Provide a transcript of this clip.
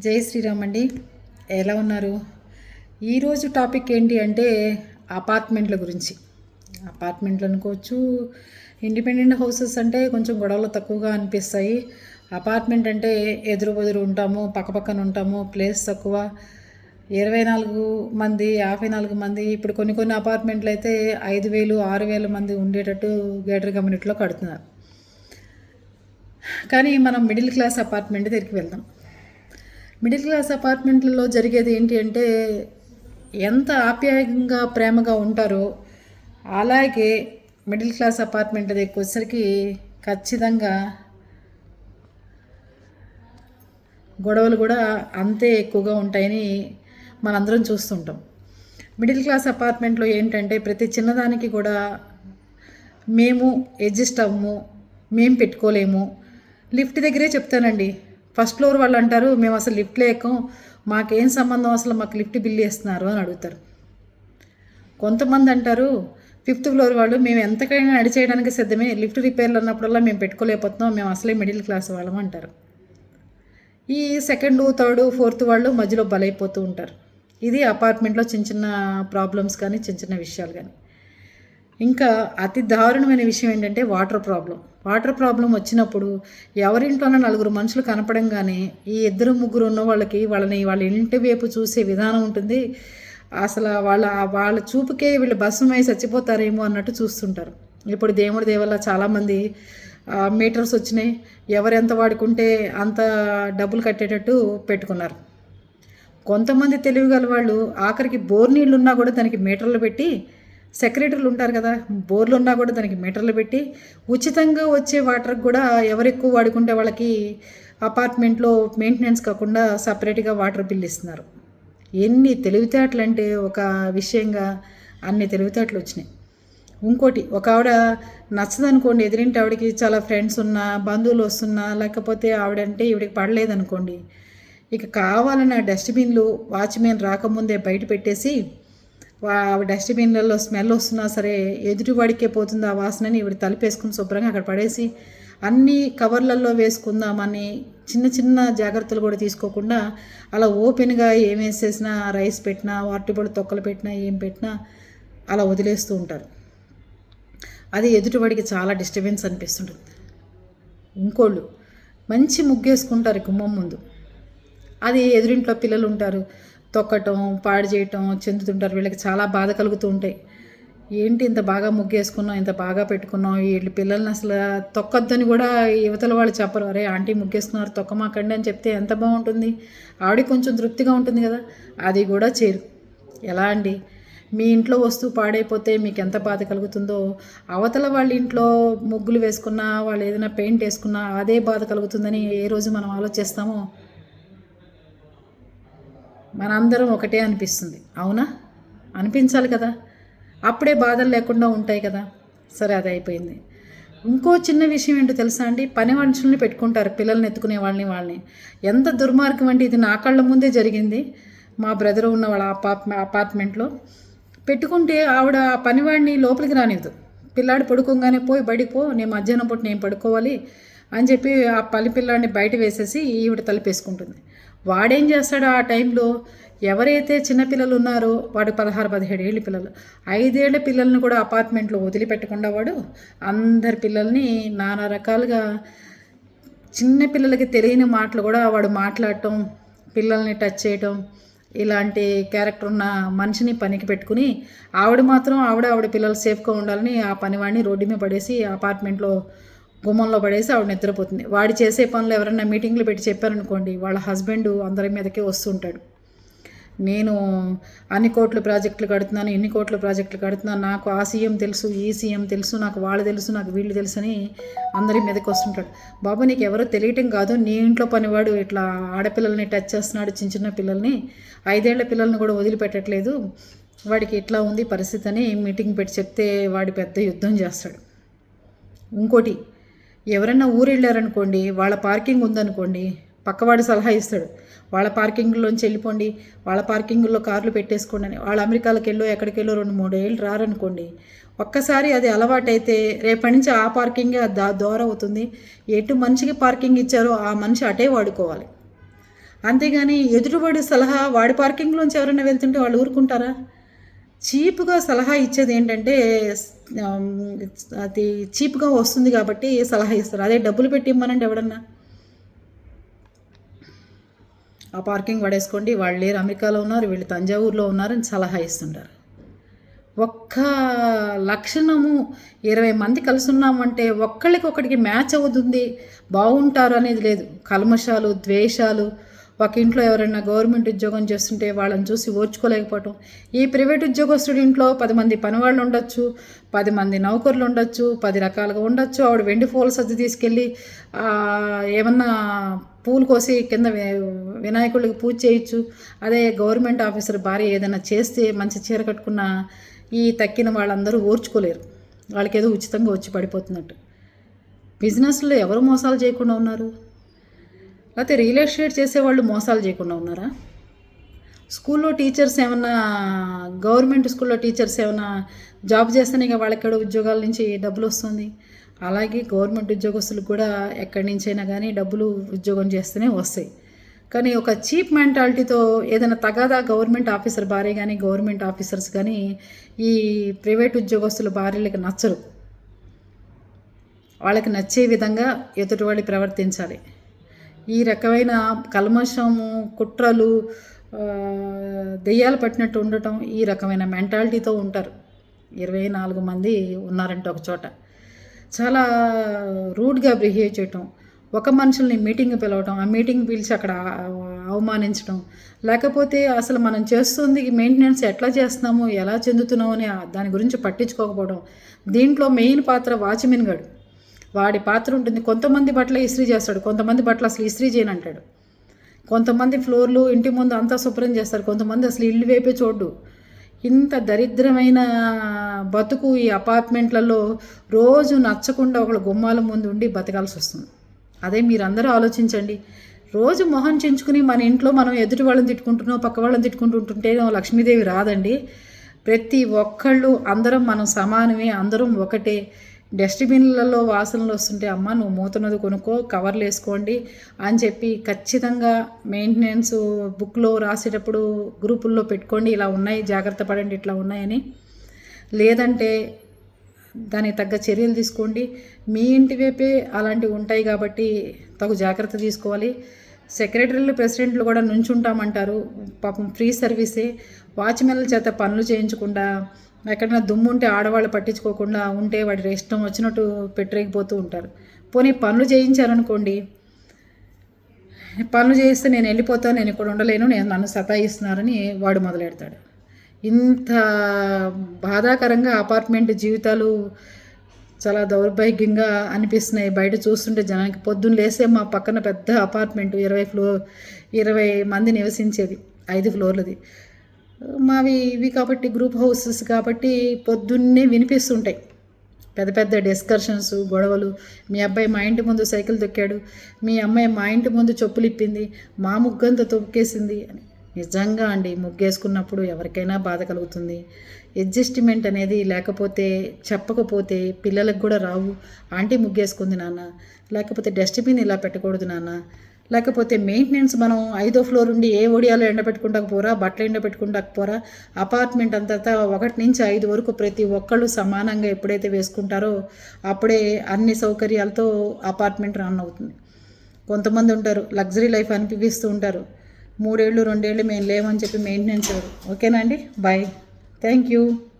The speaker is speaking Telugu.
జై శ్రీరామ్ అండి. ఎలా ఉన్నారు? ఈరోజు టాపిక్ ఏంటి అంటే అపార్ట్మెంట్ల గురించి. అపార్ట్మెంట్లు అనుకోవచ్చు ఇండిపెండెంట్ హౌసెస్ అంటే కొంచెం గొడవలు తక్కువగా అనిపిస్తాయి. అపార్ట్మెంట్ అంటే ఎదురు బెదురు ఉంటాము పక్కపక్కన ఉంటాము ప్లేస్ తక్కువ. ఇరవై నాలుగు మంది యాభై నాలుగు మంది ఇప్పుడు కొన్ని కొన్ని అపార్ట్మెంట్లు అయితే ఐదు వేలు ఆరు వేల మంది ఉండేటట్టు గేటర్ కమ్యూనిటీలో కడుతున్నారు. కానీ మనం మిడిల్ క్లాస్ అపార్ట్మెంట్ దగ్గరికి వెళ్దాం. మిడిల్ క్లాస్ అపార్ట్మెంట్లలో జరిగేది ఏంటి అంటే ఎంత ఆప్యాయంగా ప్రేమగా ఉంటారో అలాగే మిడిల్ క్లాస్ అపార్ట్మెంట్ దగ్గరికి వచ్చేసరికి ఖచ్చితంగా గొడవలు కూడా అంతే ఎక్కువగా ఉంటాయని మనందరం చూస్తుంటాం. మిడిల్ క్లాస్ అపార్ట్మెంట్లో ఏంటంటే ప్రతి చిన్నదానికి కూడా మేము అడ్జస్ట్ అవ్వము మేము పెట్టుకోలేము. లిఫ్ట్ దగ్గరే చెప్తానండి. ఫస్ట్ ఫ్లోర్ వాళ్ళు అంటారు మేము అసలు లిఫ్ట్లో ఎక్కం మాకేం సంబంధం అసలు మాకు లిఫ్ట్ బిల్ వేస్తున్నారు అని అడుగుతారు. కొంతమంది అంటారు ఫిఫ్త్ ఫ్లోర్ వాళ్ళు మేము ఎంతకైనా నడిచేయడానికి సిద్ధమే లిఫ్ట్ రిపేర్లు అన్నప్పుడల్లా మేము పెట్టుకోలేకపోతున్నాం మేము అసలే మిడిల్ క్లాస్ వాళ్ళం అంటారు. ఈ సెకండ్ థర్డ్ ఫోర్త్ వాళ్ళు మధ్యలో బలైపోతూ ఉంటారు. ఇది అపార్ట్మెంట్లో చిన్న చిన్న ప్రాబ్లమ్స్ కానీ చిన్న చిన్న విషయాలు కానీ. ఇంకా అతి దారుణమైన విషయం ఏంటంటే వాటర్ ప్రాబ్లం. వాటర్ ప్రాబ్లం వచ్చినప్పుడు ఎవరింట్లోనో నలుగురు మనుషులు కనపడంగానే ఈ ఇద్దరు ముగ్గురు ఉన్న వాళ్ళకి వాళ్ళని వాళ్ళ ఇంటి వైపు చూసే విధానం ఉంటుంది. అసలు వాళ్ళ వాళ్ళ చూపుకే వీళ్ళు భస్మమై చచ్చిపోతారేమో అన్నట్టు చూస్తుంటారు. ఇప్పుడు దేవుడి దేవల్ల చాలామంది మీటర్స్ వచ్చినాయి. ఎవరెంత వాడుకుంటే అంత డబ్బులు కట్టేటట్టు పెట్టుకున్నారు. కొంతమంది తెలివిగల వాళ్ళు ఆఖరికి బోర్ నీళ్ళు ఉన్నా కూడా దానికి మీటర్లు పెట్టి సెక్రటరీలు ఉంటారు కదా బోర్లు ఉన్నా కూడా దానికి మీటర్లు పెట్టి ఉచితంగా వచ్చే వాటర్కి కూడా ఎవరు ఎక్కువ వాడుకుంటే వాళ్ళకి అపార్ట్మెంట్లో మెయింటెనెన్స్ కాకుండా సపరేట్గా వాటర్ బిల్ ఇస్తున్నారు. ఎన్ని తెలివితేటలు అంటే ఒక విషయంగా అన్ని తెలివితేటలు వచ్చినాయి. ఇంకోటి ఒక ఆవిడ నచ్చదనుకోండి ఎదిరింటి ఆవిడకి చాలా ఫ్రెండ్స్ ఉన్నా బంధువులు వస్తున్నా లేకపోతే ఆవిడంటే ఈవిడికి పడలేదనుకోండి ఇక కావాలన్న డస్ట్బిన్లు వాచ్మెన్ రాకముందే బయట పెట్టేసి డస్ట్బిన్లలో స్మెల్ వస్తున్నా సరే ఎదుటివాడికే పోతుంది ఆ వాసనని ఇవి తలిపేసుకుని శుభ్రంగా అక్కడ పడేసి అన్ని కవర్లలో వేసుకుందామని చిన్న చిన్న జాగ్రత్తలు కూడా తీసుకోకుండా అలా ఓపెన్గా ఏం వేసేసినా రైస్ పెట్టినా వాటిపడి తొక్కలు పెట్టినా ఏం పెట్టినా అలా వదిలేస్తూ ఉంటారు. అది ఎదుటివాడికి చాలా డిస్టర్బెన్స్ అనిపిస్తుంటుంది. ఇంకోళ్ళు మంచి ముగ్గేసుకుంటారు గుమ్మం ముందు. అది ఎదురింట్లో పిల్లలు ఉంటారు. తొక్కటం పాడు చేయటం చెందుతుంటారు. వీళ్ళకి చాలా బాధ కలుగుతూ ఉంటాయి ఏంటి ఇంత బాగా ముగ్గేసుకున్నాం ఇంత బాగా పెట్టుకున్నాం వీళ్ళు పిల్లల్ని అసలు తొక్కొద్దని కూడా యువతల వాళ్ళు చెప్పరు. అరే ఆంటీ ముగ్గేసుకున్నారు తొక్కమాకండి అని చెప్తే ఎంత బాగుంటుంది? ఆవిడ కొంచెం తృప్తిగా ఉంటుంది కదా? అది కూడా చేరు. ఎలా అండి? మీ ఇంట్లో వస్తువు పాడైపోతే మీకు ఎంత బాధ కలుగుతుందో అవతల వాళ్ళ ఇంట్లో ముగ్గులు వేసుకున్నా వాళ్ళు ఏదైనా పెయింట్ వేసుకున్నా అదే బాధ కలుగుతుందని ఏ రోజు మనం ఆలోచిస్తామో? మనందరం ఒకటే అనిపిస్తుంది. అవునా? అనిపించాలి కదా. అప్పుడే బాధలు లేకుండా ఉంటాయి కదా. సరే అది అయిపోయింది. ఇంకో చిన్న విషయం ఏంటో తెలుసా అండి? పని మనుషుల్ని పెట్టుకుంటారు. పిల్లల్ని ఎత్తుకునే వాళ్ళని వాళ్ళని. ఎంత దుర్మార్గం అంటే ఇది. నా కళ్ళ ముందే జరిగింది. మా బ్రదర్ ఉన్న వాళ్ళ అపార్ట్ అపార్ట్మెంట్లో. పెట్టుకుంటే ఆవిడ ఆ పనివాడిని లోపలికి రానివ్వదు. పిల్లాడు పడుకోగానే పోయి బడిపో నేను మధ్యాహ్నం పూట నేను పడుకోవాలి అని చెప్పి ఆ పల్లి పిల్లాడిని బయట వేసేసి ఈవిడ తలిపేసుకుంటుంది వాడేం చేస్తాడు ఆ టైంలో? ఎవరైతే చిన్నపిల్లలు ఉన్నారో వాడు పదహారు పదిహేడు ఏళ్ళ పిల్లలు. ఐదేళ్ళ పిల్లల్ని కూడా అపార్ట్మెంట్లో వదిలిపెట్టకుండా వాడు అందరి పిల్లల్ని నానా రకాలుగా చిన్న పిల్లలకి తెలియని మాటలు కూడా వాడు మాట్లాడటం పిల్లల్ని టచ్ చేయటం ఇలాంటి క్యారెక్టర్ ఉన్న మనిషిని పనికి పెట్టుకుని ఆవిడ మాత్రం ఆవిడ ఆవిడ పిల్లలు సేఫ్గా ఉండాలని ఆ పనివాడిని రోడ్డు మీద పడేసి అపార్ట్మెంట్లో గుమ్మంలో పడేసి ఆవిడ నిద్రపోతుంది. వాడు చేసే పనులు ఎవరైనా మీటింగ్లు పెట్టి చెప్పారనుకోండి వాళ్ళ హస్బెండ్ అందరి మీదకే వస్తుంటాడు. నేను అన్ని కోట్ల ప్రాజెక్టులు కడుతున్నాను ఎన్ని కోట్ల ప్రాజెక్టులు కడుతున్నాను నాకు ఆ సీఎం తెలుసు ఈ సీఎం తెలుసు నాకు వాళ్ళు తెలుసు నాకు వీళ్ళు తెలుసు అని అందరి మీదకి వస్తుంటాడు. బాబు నీకు ఎవరో తెలియటం కాదు నీ ఇంట్లో పనివాడు ఇట్లా ఆడపిల్లల్ని టచ్ చేస్తున్నాడు చిన్న చిన్న పిల్లల్ని. ఐదేళ్ళ పిల్లల్ని కూడా వదిలిపెట్టట్లేదు. వాడికి ఇట్లా ఉంది పరిస్థితి అని మీటింగ్ పెట్టి చెప్తే వాడి పెద్ద యుద్ధం చేస్తాడు. ఇంకోటి ఎవరైనా ఊరు వెళ్ళారనుకోండి వాళ్ళ పార్కింగ్ ఉందనుకోండి పక్కవాడు సలహా ఇస్తాడు. వాళ్ళ పార్కింగ్లోంచి వెళ్ళిపోండి వాళ్ళ పార్కింగ్లో కార్లు పెట్టేసుకోండి అని. వాళ్ళ అమెరికాలకు వెళ్ళో ఎక్కడికి వెళ్ళో రెండు మూడు ఏళ్ళు రారనుకోండి ఒక్కసారి అది అలవాటైతే రేపటి నుంచి ఆ పార్కింగే దా దూరం అవుతుంది. ఎటు మనిషికి పార్కింగ్ ఇచ్చారో ఆ మనిషి అటే వాడుకోవాలి. అంతేగాని ఎదురువాడి సలహా వాడి పార్కింగ్లోంచి ఎవరైనా వెళ్తుంటే వాళ్ళు ఊరుకుంటారా? చీప్గా సలహా ఇచ్చేది ఏంటంటే అది చీప్గా వస్తుంది కాబట్టి సలహా ఇస్తారు. అదే డబ్బులు పెట్టి ఇమ్మనండి ఎవడన్నా ఆ పార్కింగ్ పడేసుకోండి. వాళ్ళు లేరు అమెరికాలో ఉన్నారు వీళ్ళు తంజావూరులో ఉన్నారు అని సలహా ఇస్తుంటారు. ఒక్క లక్షణము ఇరవై మంది కలిసి ఉన్నామంటే ఒక్కళ్ళకొకడికి మ్యాచ్ అవుతుంది బాగుంటారు అనేది లేదు. కల్మషాలు ద్వేషాలు ఒక ఇంట్లో ఎవరైనా గవర్నమెంట్ ఉద్యోగం చేస్తుంటే వాళ్ళని చూసి ఓర్చుకోలేకపోవటం. ఈ ప్రైవేట్ ఉద్యోగస్తుడి ఇంట్లో పది మంది పనివాళ్ళు ఉండొచ్చు పది మంది నౌకర్లు ఉండొచ్చు పది రకాలుగా ఉండొచ్చు. ఆవిడ వెండి పూల సర్ది తీసుకెళ్ళి ఏమన్నా పూలు కోసి కింద వినాయకుడికి పూజ చేయొచ్చు. అదే గవర్నమెంట్ ఆఫీసర్ భార్య ఏదైనా చేస్తే మంచి చీర కట్టుకున్న ఈ తక్కిన వాళ్ళందరూ ఓర్చుకోలేరు. వాళ్ళకి ఏదో ఉచితంగా వచ్చి పడిపోతున్నట్టు. బిజినెస్లో ఎవరు మోసాలు చేయకుండా ఉన్నారు? లేకపోతే రియల్ ఎస్టేట్ చేసేవాళ్ళు మోసాలు చేయకుండా ఉన్నారా? స్కూల్లో టీచర్స్ ఏమన్నా గవర్నమెంట్ స్కూల్లో టీచర్స్ ఏమైనా జాబ్ చేస్తేనే ఇక వాళ్ళకి ఉద్యోగాల నుంచి డబ్బులు వస్తుంది. అలాగే గవర్నమెంట్ ఉద్యోగస్తులకు కూడా ఎక్కడి నుంచైనా కానీ డబ్బులు ఉద్యోగం చేస్తేనే వస్తాయి. కానీ ఒక చీప్ మెంటాలిటీతో ఏదైనా తగాదా గవర్నమెంట్ ఆఫీసర్ భార్య కానీ గవర్నమెంట్ ఆఫీసర్స్ కానీ ఈ ప్రైవేట్ ఉద్యోగస్తుల భార్యలకు నచ్చరు. వాళ్ళకి నచ్చే విధంగా ఎదుటి వాళ్ళు ప్రవర్తించాలి. ఈ రకమైన కల్మషము కుట్రలు దెయ్యాలు పట్టినట్టు ఉండటం ఈ రకమైన మెంటాలిటీతో ఉంటారు. ఇరవై నాలుగు మంది ఉన్నారంటే ఒక చోట. చాలా రూడ్గా బిహేవ్ చేయటం ఒక మనుషుల్ని మీటింగ్ పిలవటం ఆ మీటింగ్ పిలిచి అక్కడ అవమానించడం లేకపోతే అసలు మనం చేస్తుంది మెయింటెనెన్స్ ఎట్లా చేస్తున్నాము ఎలా చెందుతున్నాము అని దాని గురించి పట్టించుకోకపోవడం దీంట్లో మెయిన్ పాత్ర వాచ్మెన్ గడు. వాడి పాత్ర ఉంటుంది. కొంతమంది బట్టలు ఇస్త్రీ చేస్తాడు. కొంతమంది బట్టలు అసలు ఇస్త్రీ చేయను అంటాడు. కొంతమంది ఫ్లోర్లు ఇంటి ముందు అంతా శుభ్రం చేస్తారు. కొంతమంది అసలు ఇల్లు వేపే చూడు ఇంత దరిద్రమైన బతుకు ఈ అపార్ట్మెంట్లలో రోజు నచ్చకుండా ఒకళ్ళ గుమ్మాల ముందు ఉండి బతకాల్సి వస్తుంది. అదే మీరందరూ ఆలోచించండి. రోజు మొహం చించుకుని మన ఇంట్లో మనం ఎదుటి వాళ్ళని తిట్టుకుంటున్నాం పక్క వాళ్ళని తిట్టుకుంటుంటుంటే లక్ష్మీదేవి రాదండి. ప్రతి ఒక్కళ్ళు అందరం మనం సమానమే అందరం ఒకటే. డస్ట్బిన్లలో వాసనలు వస్తుంటే అమ్మ నువ్వు మూతనది కొనుక్కో కవర్లు వేసుకోండి అని చెప్పి ఖచ్చితంగా మెయింటెనెన్స్ బుక్లో రాసేటప్పుడు గ్రూపుల్లో పెట్టుకోండి ఇలా ఉన్నాయి జాగ్రత్త పడండి ఇట్లా ఉన్నాయని. లేదంటే దానికి తగ్గ చర్యలు తీసుకోండి. మీ ఇంటి వైపే అలాంటివి ఉంటాయి కాబట్టి తగు జాగ్రత్త తీసుకోవాలి. సెక్రటరీలు ప్రెసిడెంట్లు కూడా నుంచుంటామంటారు. పాపం ఫ్రీ సర్వీసే. వాచ్మెన్ల చేత పనులు చేయించకుండా ఎక్కడైనా దుమ్ము ఉంటే ఆడవాళ్ళు పట్టించుకోకుండా ఉంటే వాడి ఇష్టం వచ్చినట్టు పెట్టరేకపోతూ ఉంటారు. పోనీ పనులు చేయించారనుకోండి. పనులు చేస్తే నేను వెళ్ళిపోతాను నేను ఇక్కడ ఉండలేను నేను నన్ను సతాయిస్తున్నారని వాడు మొదలెడతాడు. ఇంత బాధాకరంగా అపార్ట్మెంట్ జీవితాలు చాలా దౌర్భాగ్యంగా అనిపిస్తున్నాయి. బయట చూస్తుంటే జనానికి పొద్దున్న లేసే మా పక్కన పెద్ద అపార్ట్మెంట్ ఇరవై ఫ్లోర్ ఇరవై మంది నివసించేది ఐదు ఫ్లోర్లది. మావి ఇవి కాబట్టి గ్రూప్ హౌసెస్ కాబట్టి పొద్దున్నే వినిపిస్తుంటాయి. పెద్ద పెద్ద డిస్కషన్స్ గొడవలు. మీ అబ్బాయి మా ఇంటి ముందు సైకిల్ తొక్కాడు. మీ అమ్మాయి మా ఇంటి ముందు చెప్పులు ఇప్పింది. మా ముగ్గంతా తొక్కేసింది అని. నిజంగా అండి ముగ్గేసుకున్నప్పుడు ఎవరికైనా బాధ కలుగుతుంది. అడ్జస్ట్మెంట్ అనేది లేకపోతే చెప్పకపోతే పిల్లలకు కూడా రావు. ఆంటీ ముగ్గేసుకుంది నాన్న. లేకపోతే డస్ట్బిన్ ఇలా పెట్టకూడదు నాన్న. లేకపోతే మెయింటెనెన్స్ మనం ఐదో ఫ్లోర్ ఉండి ఏ ఒడియాలో ఎండబెట్టుకుంటాక పోరా బట్టలు ఎండబెట్టుకుంటాక పోరా అపార్ట్మెంట్ అంతా ఒకటి నుంచి ఐదు వరకు ప్రతి ఒక్కళ్ళు సమానంగా ఎప్పుడైతే వేసుకుంటారో అప్పుడే అన్ని సౌకర్యాలతో అపార్ట్మెంట్ రన్ అవుతుంది. కొంతమంది ఉంటారు లగ్జరీ లైఫ్ అనిపిస్తూ ఉంటారు. మూడేళ్ళు రెండేళ్ళు మేము లేమని చెప్పి మెయింటెనెన్స్ ఓకేనా అండి? Bye thank you